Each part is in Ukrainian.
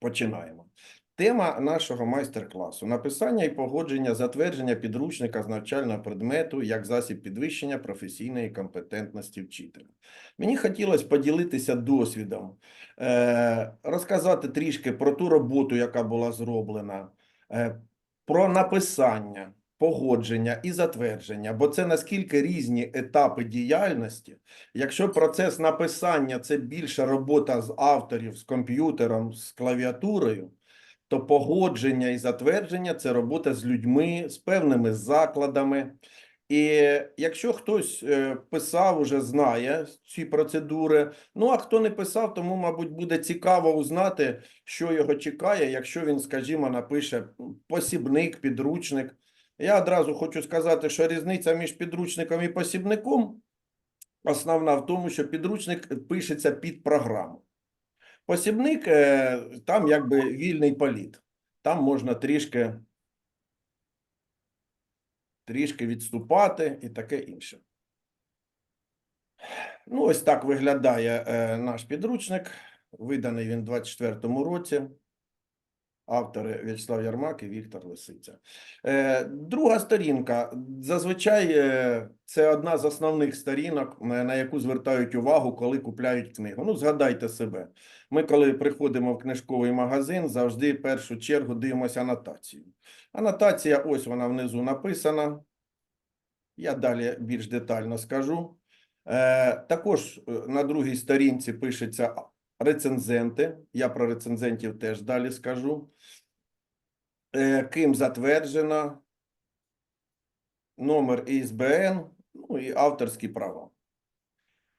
Починаємо. Тема нашого майстер-класу написання і погодження затвердження підручника з навчального предмету як засіб підвищення професійної компетентності вчителя. Мені хотілося поділитися досвідом, е, розказати трішки про ту роботу, яка була зроблена, е, про написання, погодження і затвердження, бо це наскільки різні етапи діяльності. Якщо процес написання це більше робота з авторів, з комп'ютером, з клавіатурою, то погодження і затвердження це робота з людьми, з певними закладами. І якщо хтось е, писав, уже знає ці процедури. Ну а хто не писав, тому, мабуть, буде цікаво узнати, що його чекає, якщо він, скажімо, напише посібник, підручник. Я одразу хочу сказати, що різниця між підручником і посібником основна в тому, що підручник пишеться під програму. Посібник е, там якби вільний політ. Там можна трішки, трішки відступати і таке інше. Ну, ось так виглядає е, наш підручник. Виданий він у 24-му році. Автори В'ячеслав Ярмак і Віктор Лисиця. Е, друга сторінка. Зазвичай е, це одна з основних сторінок, на яку звертають увагу, коли купляють книгу. Ну, згадайте себе. Ми, коли приходимо в книжковий магазин, завжди в першу чергу дивимося анотацію. Анотація, ось вона внизу написана. Я далі більш детально скажу. Е, також на другій сторінці пишеться рецензенти. Я про рецензентів теж далі скажу. Е, ким затверджено, номер ІСБН, ну і авторські права.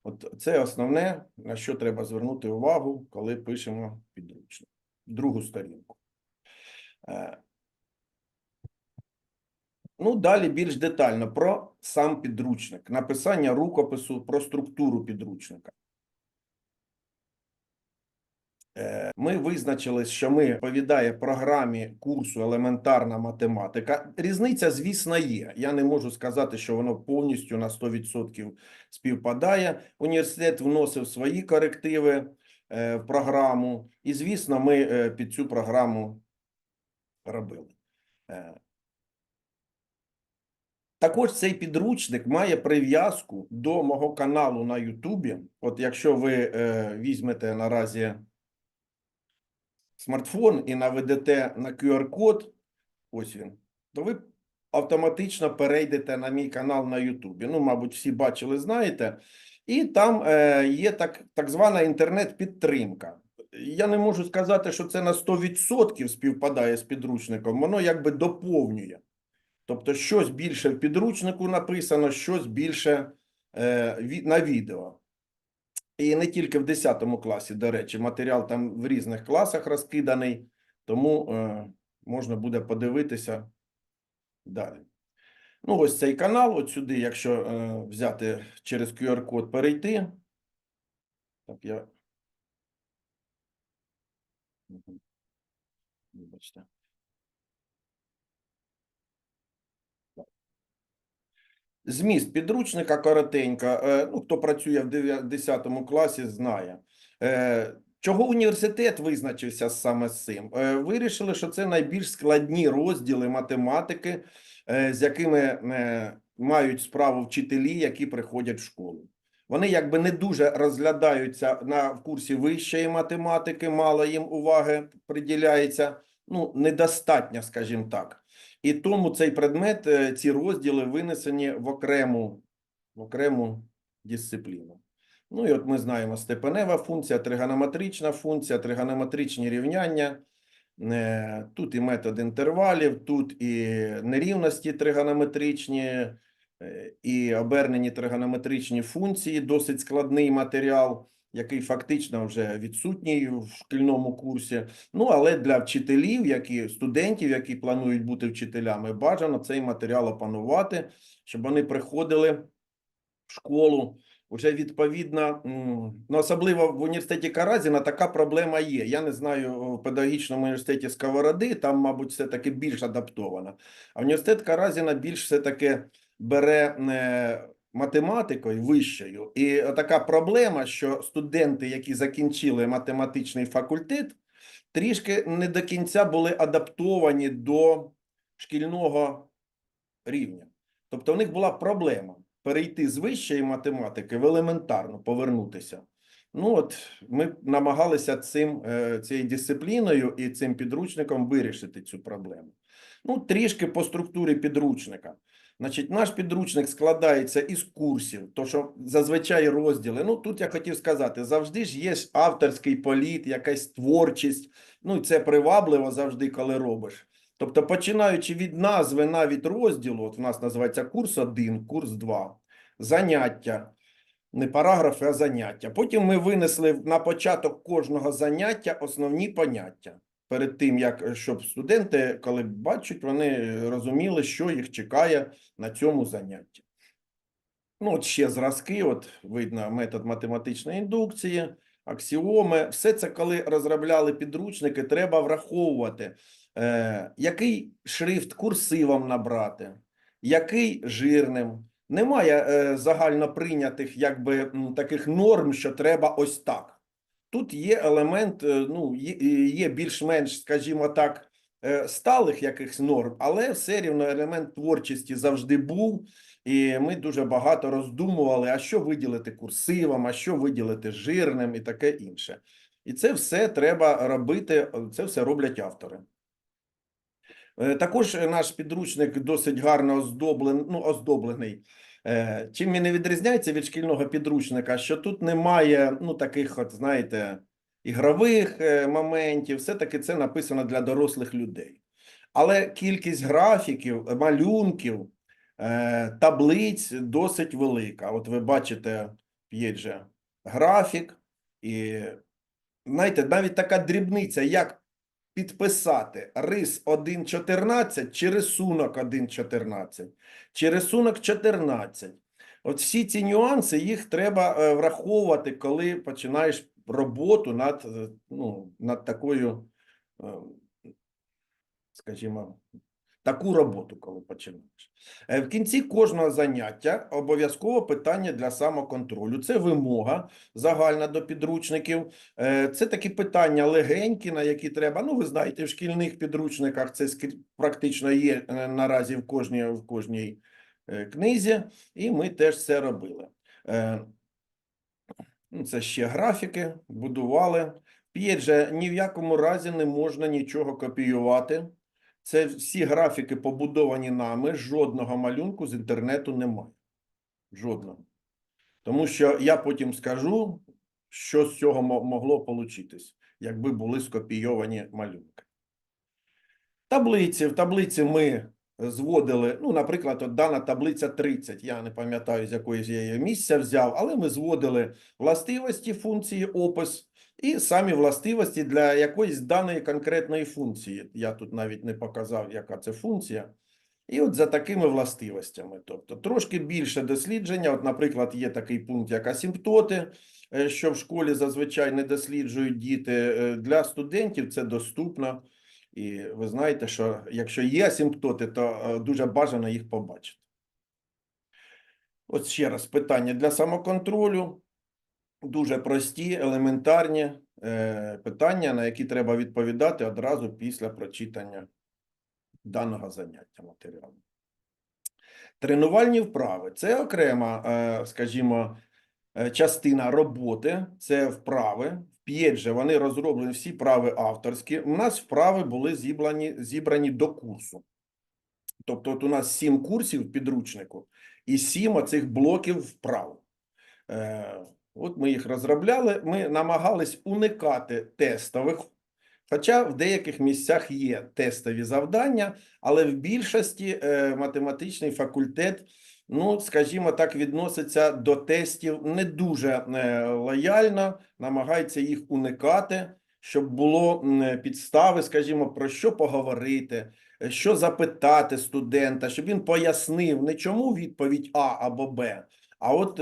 От це основне, на що треба звернути увагу, коли пишемо підручник. Другу сторінку. Е, Ну, далі більш детально про сам підручник, написання рукопису, про структуру підручника. Е, Ми визначили, що ми відповідає програмі курсу елементарна математика. Різниця, звісно, є. Я не можу сказати, що воно повністю на 100% співпадає. Університет вносив свої корективи е, в програму, і, звісно, ми е, під цю програму робили. Також цей підручник має прив'язку до мого каналу на Ютубі. От якщо ви візьмете наразі смартфон і наведете на QR-код, ось він, то ви автоматично перейдете на мій канал на Ютубі. Ну, мабуть, всі бачили, знаєте. І там е, є так, так звана інтернет-підтримка. Я не можу сказати, що це на 100% співпадає з підручником, воно якби доповнює. Тобто, щось більше в підручнику написано, щось більше е, на відео. І не тільки в 10 класі, до речі, матеріал там в різних класах розкиданий, тому е, можна буде подивитися далі. Ну, ось цей канал, от сюди, якщо е, взяти через QR-код перейти. Так, я. Вибачте. Зміст підручника коротенько. Е, Ну, хто працює в 10 класі, знає. Е, Чого університет визначився саме з цим? Е, Вирішили, що це найбільш складні розділи математики, з якими мають справу вчителі, які приходять в школу. Вони якби не дуже розглядаються на в курсі вищої математики, мало їм уваги приділяється. Ну, недостатньо, скажімо так. І тому цей предмет, е, ці розділи винесені в окрему, в окрему дисципліну. Ну і от ми знаємо степенева функція, тригонометрична функція, тригонометричні рівняння. Е, Тут і метод інтервалів, тут і нерівності тригонометричні, е, і обернені тригонометричні функції, досить складний матеріал, який фактично вже відсутній в шкільному курсі. Ну, але для вчителів, які студентів, які планують бути вчителями, бажано цей матеріал опанувати, щоб вони приходили в школу. Уже відповідно, ну особливо в університеті Каразіна така проблема є. Я не знаю в педагогічному університеті Сковороди, там, мабуть, все таки більш адаптовано. А університет Каразіна більш все таки бере е, математикою вищою. І така проблема, що студенти, які закінчили математичний факультет, трішки не до кінця були адаптовані до шкільного рівня. Тобто, в них була проблема перейти з вищої математики в елементарну, повернутися. Ну, от ми намагалися цим, е, цією дисципліною і цим підручником вирішити цю проблему. Ну, трішки по структурі підручника. Значить, наш підручник складається із курсів, то що зазвичай розділи. Ну, тут я хотів сказати, завжди ж є авторський політ, якась творчість. Ну, і це привабливо завжди, коли робиш. Тобто, починаючи від назви навіть розділу, от у нас називається курс 1, курс 2, заняття, не параграфи, а заняття. Потім ми винесли на початок кожного заняття основні поняття. Перед тим, як е, щоб студенти, коли бачать, вони розуміли, що їх чекає на цьому занятті. Ну, от ще зразки, от видно метод математичної індукції, аксіоми. Все це, коли розробляли підручники, треба враховувати, е, який шрифт курсивом набрати, який жирним. Немає е, загально прийнятих якби, таких норм, що треба ось так. Тут є елемент, е, ну, є, є більш-менш, скажімо так, е, сталих якихось норм, але все рівно елемент творчості завжди був. І ми дуже багато роздумували, а що виділити курсивом, а що виділити жирним і таке інше. І це все треба робити, це все роблять автори. Е, Також наш підручник досить гарно оздоблений, ну, оздоблений. Е, Чим він не відрізняється від шкільного підручника, що тут немає, ну, таких, от, знаєте, ігрових е, моментів, все-таки це написано для дорослих людей. Але кількість графіків, малюнків, е, таблиць досить велика. От ви бачите, є же графік, і знаєте, навіть така дрібниця, як підписати рис 1.14 чи рисунок 1.14, чи рисунок 14. От всі ці нюанси, їх треба е, враховувати, коли починаєш роботу над, е, ну, над такою, е, скажімо, таку роботу, коли починаєш. Е, В кінці кожного заняття обов'язково питання для самоконтролю. Це вимога загальна до підручників. Е, Це такі питання легенькі, на які треба. Ну, ви знаєте, в шкільних підручниках це практично є е, наразі в кожній, в кожній книзі, і ми теж це робили. Ну, Це ще графіки, будували. Же ні в якому разі не можна нічого копіювати. Це всі графіки побудовані нами, жодного малюнку з інтернету немає. Жодного. Тому що я потім скажу, що з цього могло получитись, якби були скопійовані малюнки. Таблиці. В таблиці ми зводили, ну, наприклад, от дана таблиця 30, я не пам'ятаю, з якоїсь я її місця взяв, але ми зводили властивості функції опис і самі властивості для якоїсь даної конкретної функції. Я тут навіть не показав, яка це функція. І от за такими властивостями. Тобто трошки більше дослідження. От, наприклад, є такий пункт, як асимптоти, е, що в школі зазвичай не досліджують діти. Е, Для студентів це доступно. І ви знаєте, що якщо є асимптоти, то е, дуже бажано їх побачити. От ще раз питання для самоконтролю. Дуже прості, елементарні е, питання, на які треба відповідати одразу після прочитання даного заняття матеріалу. Тренувальні вправи це окрема, е, скажімо, е, частина роботи, це вправи. В П'єдже вони розроблені всі вправи авторські. У нас вправи були зібрані, зібрані до курсу. Тобто, от у нас сім курсів підручнику і сім оцих блоків вправ. От ми їх розробляли. Ми намагались уникати тестових, хоча в деяких місцях є тестові завдання, але в більшості е, математичний факультет, ну, скажімо так, відноситься до тестів не дуже е, лояльно, намагається їх уникати, щоб було підстави, скажімо, про що поговорити, е, що запитати студента, щоб він пояснив не чому відповідь А або Б, а от.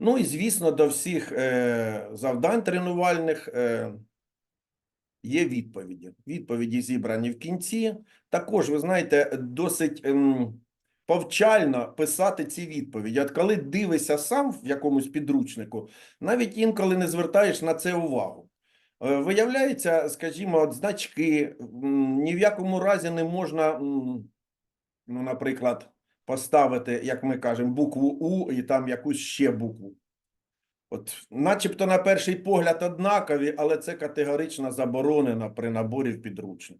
Е, Ну і звісно, до всіх е, завдань тренувальних е, є відповіді. Відповіді зібрані в кінці. Також, ви знаєте, досить ем, повчально писати ці відповіді. От коли дивишся сам в якомусь підручнику, навіть інколи не звертаєш на це увагу. Е, Виявляється, скажімо, от значки ні в якому разі не можна, ну, наприклад, поставити, як ми кажемо, букву У і там якусь ще букву. От, начебто, на перший погляд однакові, але це категорично заборонено при наборі в підручник.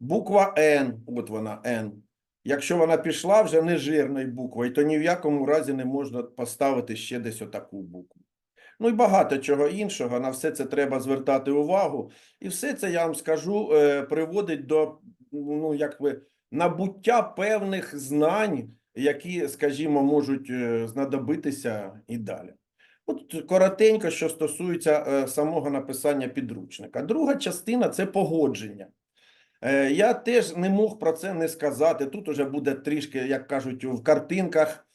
Буква Н, от вона Н. Якщо вона пішла вже нежирною буквою, то ні в якому разі не можна поставити ще десь отаку букву. Ну і багато чого іншого. На все це треба звертати увагу. І все це, я вам скажу, е, приводить до ну, якби, набуття певних знань, які, скажімо, можуть е, знадобитися і далі. От коротенько, що стосується е, самого написання підручника. Друга частина це погодження. Е, Я теж не мог про це не сказати. Тут уже буде трішки, як кажуть, в картинках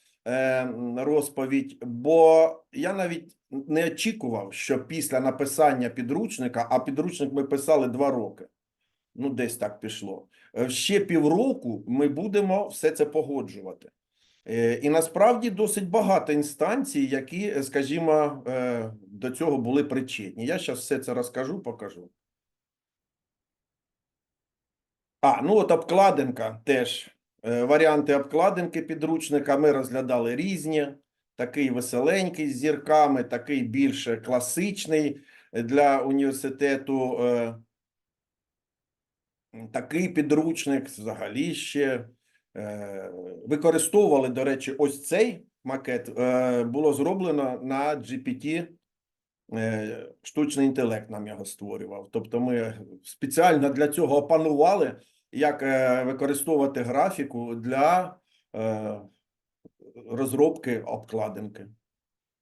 розповідь, бо я навіть не очікував, що після написання підручника, а підручник ми писали два роки. Ну, десь так пішло. е, Ще півроку ми будемо все це погоджувати. Е, І насправді досить багато інстанцій, які, е, скажімо, до цього були причетні. Я зараз все це розкажу, покажу. А, ну от обкладинка теж. Варіанти обкладинки підручника ми розглядали різні. Такий веселенький з зірками, такий більш класичний для університету. Такий підручник взагалі ще е, використовували, до речі, ось цей макет е, було зроблено на GPT. е, Штучний інтелект нам його створював. Тобто ми спеціально для цього опанували, як використовувати графіку для розробки обкладинки.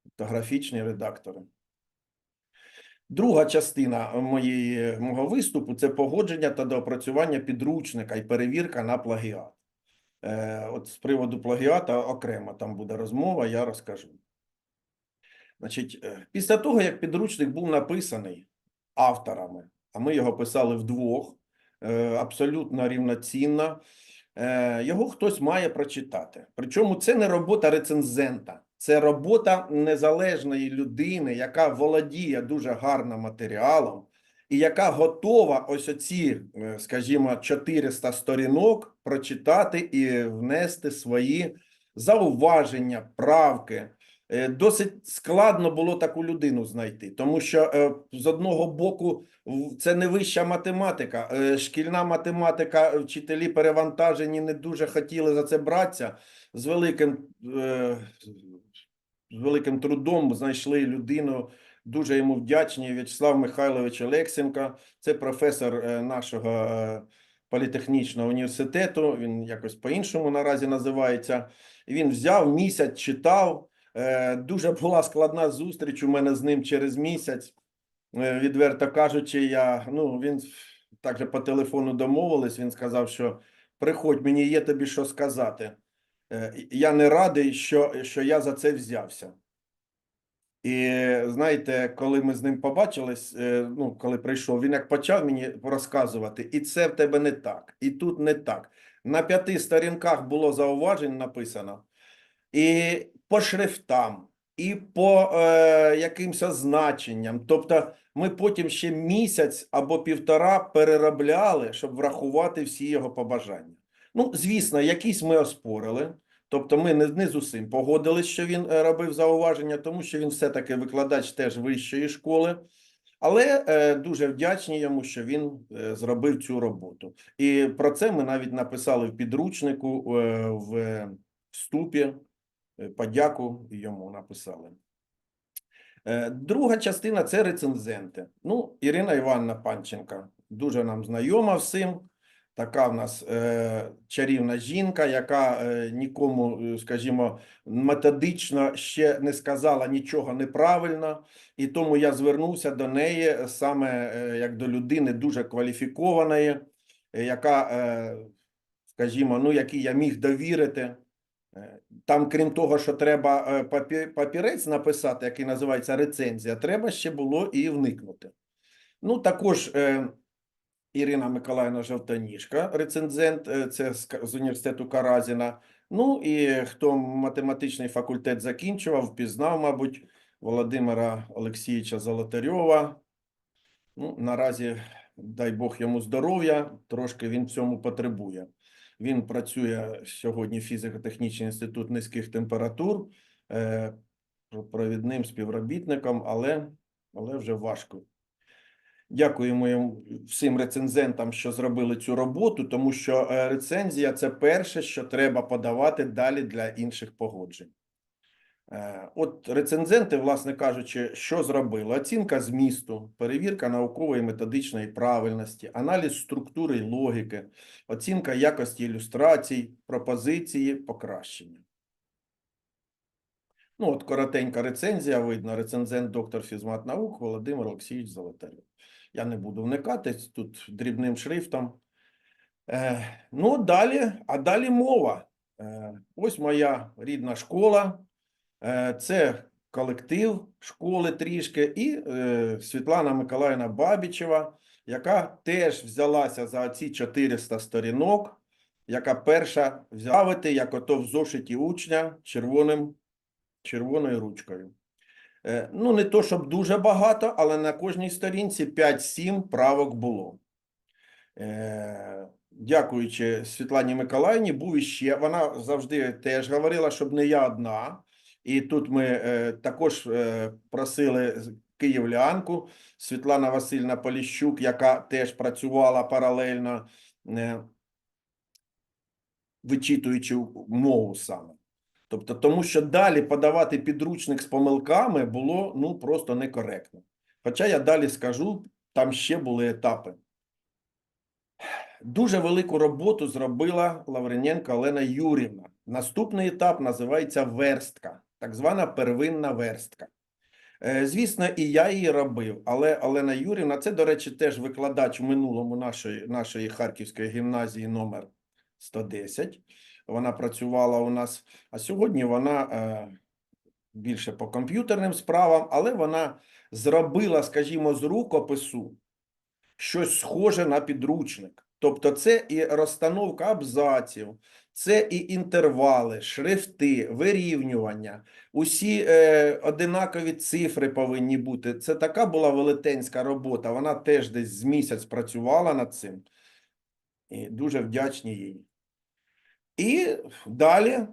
Тобто графічні редактори. Друга частина моєї, мого виступу це погодження та доопрацювання підручника і перевірка на плагіат. Е, от з приводу плагіата окремо там буде розмова, я розкажу. Значить, е, після того, як підручник був написаний авторами, а ми його писали вдвох, е, абсолютно рівноцінно, е, його хтось має прочитати. Причому це не робота рецензента, це робота незалежної людини, яка володіє дуже гарним матеріалом, і яка готова ось оці, е, скажімо, 400 сторінок прочитати і внести свої зауваження, правки. Е, Досить складно було таку людину знайти, тому що е, з одного боку це не вища математика. Шкільна математика, вчителі перевантажені, не дуже хотіли за це братися. З великим, з великим трудом знайшли людину. Дуже йому вдячні. В'ячеслав Михайлович Олексенко. Це професор е, нашого е, політехнічного університету. Він якось по-іншому наразі називається. Він взяв місяць, читав. Е, Дуже була складна зустріч у мене з ним через місяць. Відверто кажучи, я ну він так же по телефону домовились. Він сказав, що приходь, мені є тобі що сказати. Е, Я не радий, що, що я за це взявся. І знаєте, коли ми з ним побачились, е, ну коли прийшов, він як почав мені розказувати, і це в тебе не так, і тут не так. На п'яти сторінках було зауважень написано, і по шрифтам, і по е, якимось значенням. Тобто, ми потім ще місяць або півтора переробляли, щоб врахувати всі його побажання. Ну, звісно, якісь ми оспорили. Тобто ми не, не з усім погодились, що він е, робив зауваження, тому що він все-таки викладач теж вищої школи. Але е, дуже вдячні йому, що він е, зробив цю роботу. І про це ми навіть написали в підручнику е, в вступі. Е, Подяку йому написали. Е, Друга частина це рецензенти. Ну, Ірина Івановна Панченка дуже нам знайома всім. Така в нас е, чарівна жінка, яка е, нікому, е, скажімо, методично ще не сказала нічого неправильно, і тому я звернувся до неї саме е, як до людини дуже кваліфікованої, е, яка, е, скажімо, ну, якій я міг довірити. Е, Там, крім того, що треба е, папірець написати, який називається рецензія, треба ще було і вникнути. Ну, також Ірина Миколаївна Жовтаніжка, рецензент, е, це з університету Каразіна. Ну і хто математичний факультет закінчував, впізнав, мабуть, Володимира Олексійовича Золотарьова. Ну, наразі, дай Бог йому здоров'я, трошки він в цьому потребує. Він працює сьогодні фізико-технічний інститут низьких температур е, провідним співробітником, але, але вже важко. Дякуємо всім рецензентам, що зробили цю роботу, тому що е, рецензія це перше, що треба подавати далі для інших погоджень. Е, От рецензенти, власне кажучи, що зробили? Оцінка змісту, перевірка наукової методичної правильності, аналіз структури і логіки, оцінка якості ілюстрацій, пропозиції, покращення. Ну, от коротенька рецензія, видно, рецензент доктор фізмат наук Володимир Олексійович Золотарів. Я не буду вникати тут дрібним шрифтом. Е, ну, далі, а далі мова. Е, ось моя рідна школа. Е, Це колектив школи трішки, і е, Світлана Миколаївна Бабічева, яка теж взялася за ці 400 сторінок, яка перша взявити, як ото в зошиті учня червоним, червоною ручкою. Е, Ну, не то, щоб дуже багато, але на кожній сторінці 5-7 правок було. Е, Дякуючи Світлані Миколаївні, був іще. Вона завжди теж говорила, щоб не я одна. І тут ми е, також просили київлянку Світлана Васильівна Поліщук, яка теж працювала паралельно, вичитуючи мову саме. Тобто, тому що далі подавати підручник з помилками було ну просто некоректно. Хоча я далі скажу, там ще були етапи. Дуже велику роботу зробила Лаврененко Олена Юрівна. Наступний етап називається верстка, так звана первинна верстка. Е, Звісно, і я її робив, але Олена Юрівна, це, до речі, теж викладач в минулому нашої, нашої Харківської гімназії номер 110. Вона працювала у нас, а сьогодні вона е, більше по комп'ютерним справам, але вона зробила, скажімо, з рукопису щось схоже на підручник. Тобто це і розстановка абзаців, це і інтервали, шрифти, вирівнювання, усі е, одинакові цифри повинні бути. Це така була велетенська робота. Вона теж десь з місяць працювала над цим. І дуже вдячні їй. І далі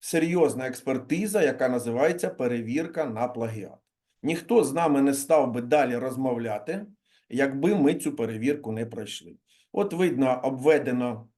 серйозна експертиза, яка називається перевірка на плагіат. Ніхто з нами не став би далі розмовляти, якби ми цю перевірку не пройшли. От видно, обведено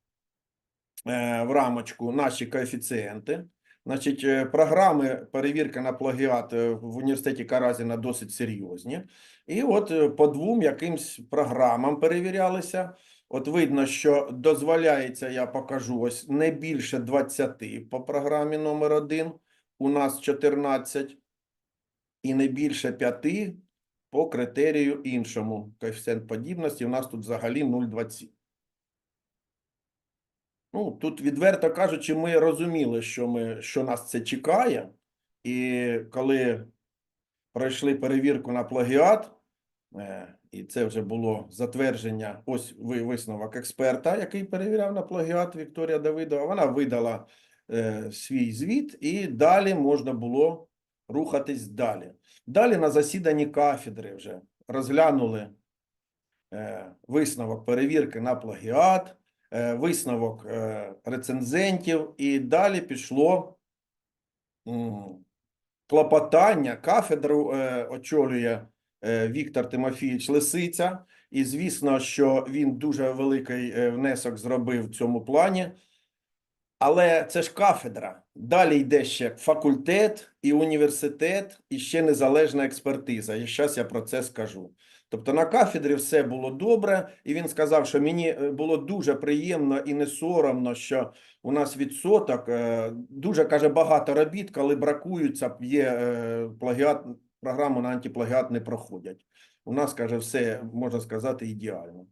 е, в рамочку наші коефіцієнти. Значить, е, програми перевірки на плагіат е, в університеті Каразіна досить серйозні. І от по двом якимсь програмам перевірялися. От видно, що дозволяється, я покажу, ось не більше 20 по програмі номер 1, у нас 14, і не більше 5 по критерію іншому. Коефіцієнт подібності у нас тут взагалі 0,20. Ну, тут, відверто кажучи, ми розуміли, що, ми, що нас це чекає, і коли пройшли перевірку на плагіат, е, і це вже було затвердження, ось ви- висновок експерта, який перевіряв на плагіат Вікторія Давидова, вона видала е, свій звіт, і далі можна було рухатись далі. Далі на засіданні кафедри вже розглянули е, висновок перевірки на плагіат, е, висновок е, рецензентів, і далі пішло клопотання. Кафедру е, очолює Віктор Тимофійович Лисиця, і звісно, що він дуже великий е, внесок зробив в цьому плані. Але це ж кафедра. Далі йде ще факультет і університет, і ще незалежна експертиза. І зараз я про це скажу. Тобто на кафедрі все було добре, і він сказав, що мені е, було дуже приємно і не соромно, що у нас відсоток е, дуже каже багато робіт, коли бракуються, є е, плагіат, програму на антиплагіат не проходять. У нас каже, все можна сказати ідеально.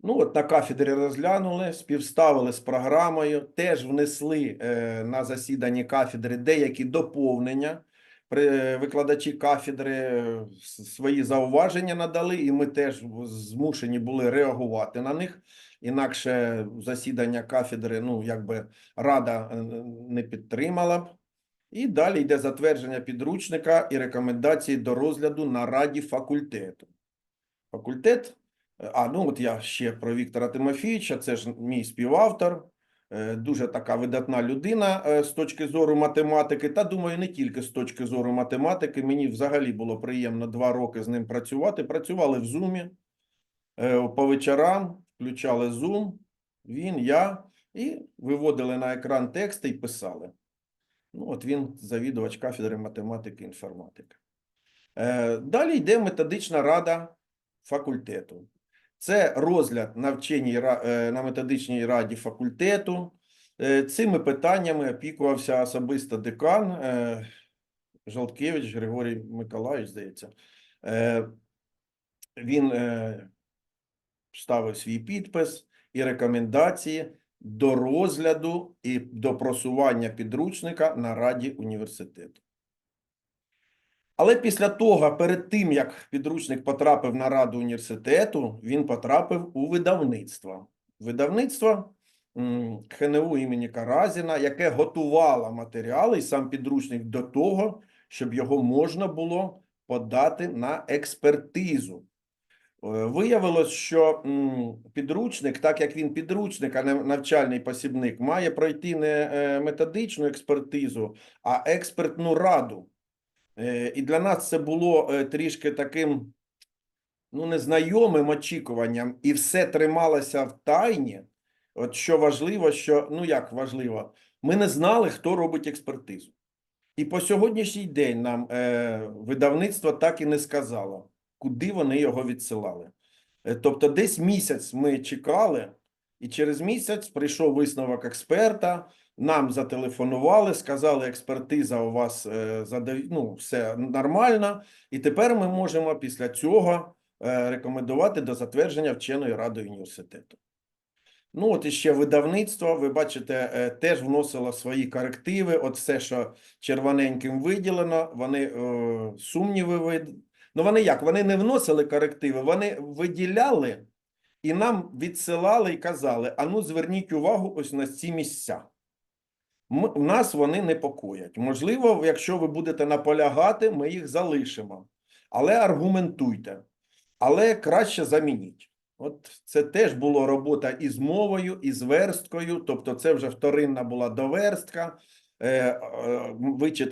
Ну, от на кафедрі розглянули, співставили з програмою, теж внесли е, на засіданні кафедри деякі доповнення. При, викладачі кафедри е, свої зауваження надали, і ми теж змушені були реагувати на них. Інакше засідання кафедри, ну, якби рада е, не підтримала б. І далі йде затвердження підручника і рекомендації до розгляду на раді факультету. Факультет, е, а ну от я ще про Віктора Тимофійовича, це ж мій співавтор, е, дуже така видатна людина е, з точки зору математики, та думаю, не тільки з точки зору математики. Мені взагалі було приємно два роки з ним працювати. Працювали в е, по вечорам, включали Zoom, він, я, і виводили на екран тексти і писали. Ну, от він завідувач кафедри математики і інформатики. Е, Далі йде методична рада факультету. Це розгляд на вченій е, на методичній раді факультету. Е, Цими питаннями опікувався особисто декан Жолткевич Григорій Миколаївич, здається. Він ставив свій підпис і рекомендації до розгляду і до просування підручника на раді університету. Але після того, перед тим, як підручник потрапив на раду університету, він потрапив у видавництво. Видавництво ХНУ імені Каразіна, яке готувало матеріали і сам підручник до того, щоб його можна було подати на експертизу. Е, Виявилось, що підручник, так як він підручник, а не навчальний посібник, має пройти не е, методичну експертизу, а експертну раду. Е, І для нас це було трішки таким ну, незнайомим очікуванням, і все трималося в тайні. От що важливо, що ну як важливо, ми не знали, хто робить експертизу. І по сьогоднішній день нам е, видавництво так і не сказало, куди вони його відсилали. Е, тобто, десь місяць ми чекали, і через місяць прийшов висновок експерта. Нам зателефонували, сказали, експертиза у вас е, ну, все нормально, і тепер ми можемо після цього е, рекомендувати до затвердження вченої ради університету. Ну, от іще видавництво, ви бачите, теж вносило свої корективи. От все, що червоненьким виділено, вони сумніви. Ну, вони як? Вони не вносили корективи, вони виділяли і нам відсилали і казали: а ну, зверніть увагу ось на ці місця. М- Нас вони непокоять. Можливо, якщо ви будете наполягати, ми їх залишимо. Але аргументуйте. Але краще замініть. От це теж була робота і з мовою, і з версткою. Тобто, це вже вторинна була доверстка, е,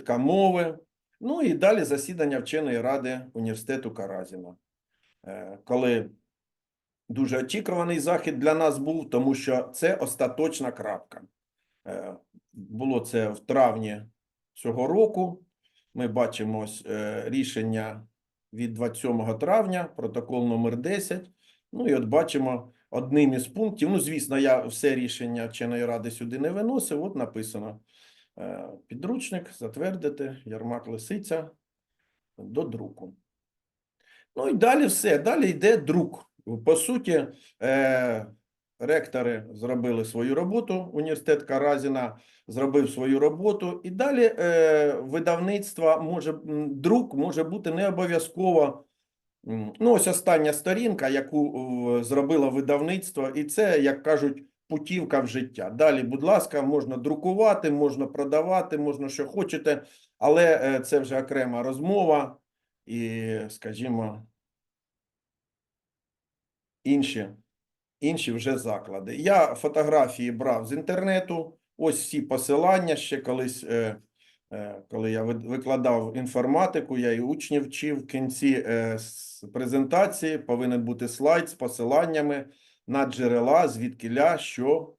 е, мови. Ну і далі засідання вченої ради університету Каразіна. Е, коли дуже очікуваний захід для нас був, тому що це остаточна крапка. Е, Було це в травні цього року. Ми бачимо е, рішення від 27 травня, протокол номер 10. Ну і от бачимо одним із пунктів. Ну, звісно, я все рішення вченої ради сюди не виносив. От написано підручник, затвердити, Ярмак Лисиця до друку. Ну і далі все. Далі йде друк. По суті, е, ректори зробили свою роботу, університет Каразіна зробив свою роботу, і далі е, видавництво може друк може бути не обов'язково. Ну, ось остання сторінка, яку е, зробило видавництво, і це, як кажуть, путівка в життя. Далі, будь ласка, можна друкувати, можна продавати, можна що хочете, але е, це вже окрема розмова і, скажімо, інші, інші вже заклади. Я фотографії брав з інтернету. Ось всі посилання ще колись, е, е, коли я викладав інформатику, я і учнів вчив в кінці презентації повинен бути слайд з посиланнями на джерела, звідкиля що